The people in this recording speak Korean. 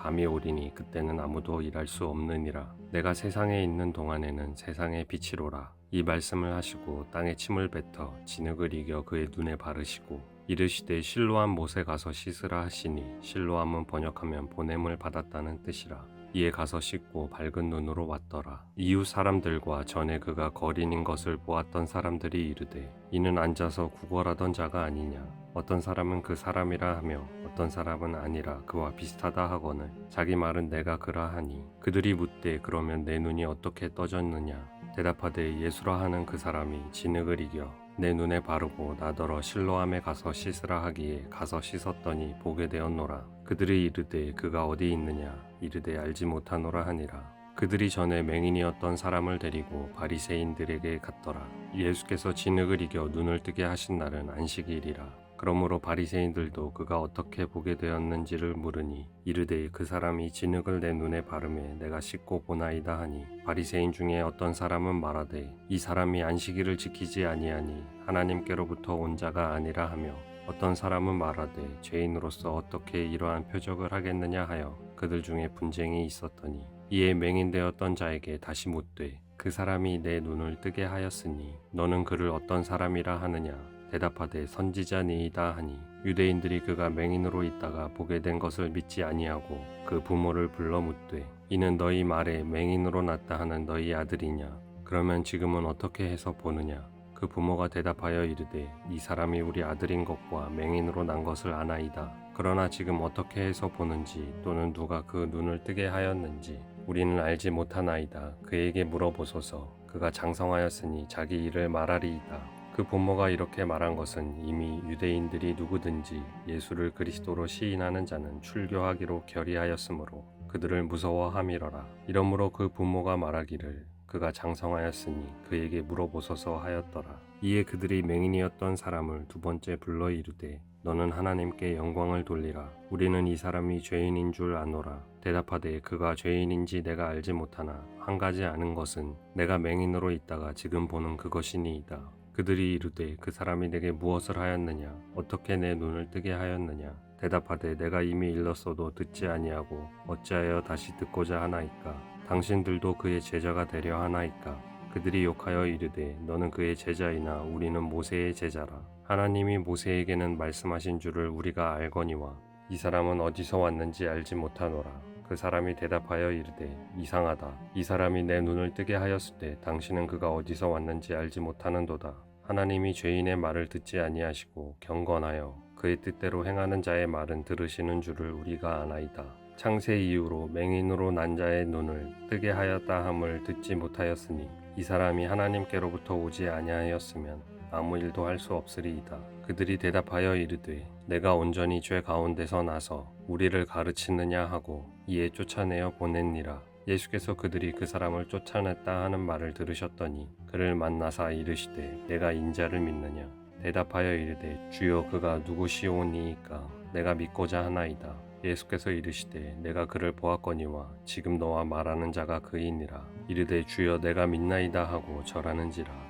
밤이 오리니 그때는 아무도 일할 수 없느니라. 내가 세상에 있는 동안에는 세상의 빛이로라. 이 말씀을 하시고 땅에 침을 뱉어 진흙을 이겨 그의 눈에 바르시고 이르시되 실로암 못에 가서 씻으라 하시니 실로암은 번역하면 보냄을 받았다는 뜻이라 이에 가서 씻고 밝은 눈으로 왔더라. 이웃 사람들과 전에 그가 거린인 것을 보았던 사람들이 이르되 이는 앉아서 구걸하던 자가 아니냐. 어떤 사람은 그 사람이라 하며 어떤 사람은 아니라 그와 비슷하다 하거늘 자기 말은 내가 그라 하니 그들이 묻되 그러면 내 눈이 어떻게 떠졌느냐. 대답하되 예수라 하는 그 사람이 진흙을 이겨 내 눈에 바르고 나더러 실로암에 가서 씻으라 하기에 가서 씻었더니 보게 되었노라. 그들이 이르되 그가 어디 있느냐 이르되 알지 못하노라 하니라. 그들이 전에 맹인이었던 사람을 데리고 바리새인들에게 갔더라. 예수께서 진흙을 이겨 눈을 뜨게 하신 날은 안식일이라. 그러므로 바리새인들도 그가 어떻게 보게 되었는지를 물으니 이르되 그 사람이 진흙을 내 눈에 바르매 내가 씻고 보나이다 하니 바리새인 중에 어떤 사람은 말하되 이 사람이 안식일을 지키지 아니하니 하나님께로부터 온 자가 아니라 하며 어떤 사람은 말하되 죄인으로서 어떻게 이러한 표적을 하겠느냐 하여 그들 중에 분쟁이 있었더니 이에 맹인되었던 자에게 다시 묻되 그 사람이 내 눈을 뜨게 하였으니 너는 그를 어떤 사람이라 하느냐 대답하되 선지자니이다 하니 유대인들이 그가 맹인으로 있다가 보게 된 것을 믿지 아니하고 그 부모를 불러 묻되 이는 너희 말에 맹인으로 났다 하는 너희 아들이냐? 그러면 지금은 어떻게 해서 보느냐? 그 부모가 대답하여 이르되 이 사람이 우리 아들인 것과 맹인으로 난 것을 아나이다. 그러나 지금 어떻게 해서 보는지 또는 누가 그 눈을 뜨게 하였는지 우리는 알지 못하나이다. 그에게 물어보소서. 그가 장성하였으니 자기 일을 말하리이다 그 부모가 이렇게 말한 것은 이미 유대인들이 누구든지 예수를 그리스도로 시인하는 자는 출교하기로 결의하였으므로 그들을 무서워함이러라. 이러므로 그 부모가 말하기를 그가 장성하였으니 그에게 물어보소서 하였더라. 이에 그들이 맹인이었던 사람을 두 번째 불러 이르되 너는 하나님께 영광을 돌리라. 우리는 이 사람이 죄인인 줄 아노라. 대답하되 그가 죄인인지 내가 알지 못하나 한 가지 아는 것은 내가 맹인으로 있다가 지금 보는 그것이니이다. 그들이 이르되 그 사람이 내게 무엇을 하였느냐? 어떻게 내 눈을 뜨게 하였느냐? 대답하되 내가 이미 일렀어도 듣지 아니하고 어찌하여 다시 듣고자 하나이까? 당신들도 그의 제자가 되려 하나이까? 그들이 욕하여 이르되 너는 그의 제자이나 우리는 모세의 제자라. 하나님이 모세에게는 말씀하신 줄을 우리가 알거니와 이 사람은 어디서 왔는지 알지 못하노라 그 사람이 대답하여 이르되 이상하다 이 사람이 내 눈을 뜨게 하였을 때 당신은 그가 어디서 왔는지 알지 못하는도다 하나님이 죄인의 말을 듣지 아니하시고 경건하여 그의 뜻대로 행하는 자의 말은 들으시는 줄을 우리가 아나이다. 창세 이후로 맹인으로 난 자의 눈을 뜨게 하였다 함을 듣지 못하였으니 이 사람이 하나님께로부터 오지 아니하였으면 아무 일도 할 수 없으리이다. 그들이 대답하여 이르되 내가 온전히 죄 가운데서 나서 우리를 가르치느냐 하고 이에 쫓아내어 보냈니라. 예수께서 그들이 그 사람을 쫓아냈다 하는 말을 들으셨더니 그를 만나사 이르시되 내가 인자를 믿느냐? 대답하여 이르되 주여 그가 누구시오니이까? 내가 믿고자 하나이다. 예수께서 이르시되 내가 그를 보았거니와 지금 너와 말하는 자가 그이니라. 이르되 주여 내가 믿나이다 하고 절하는지라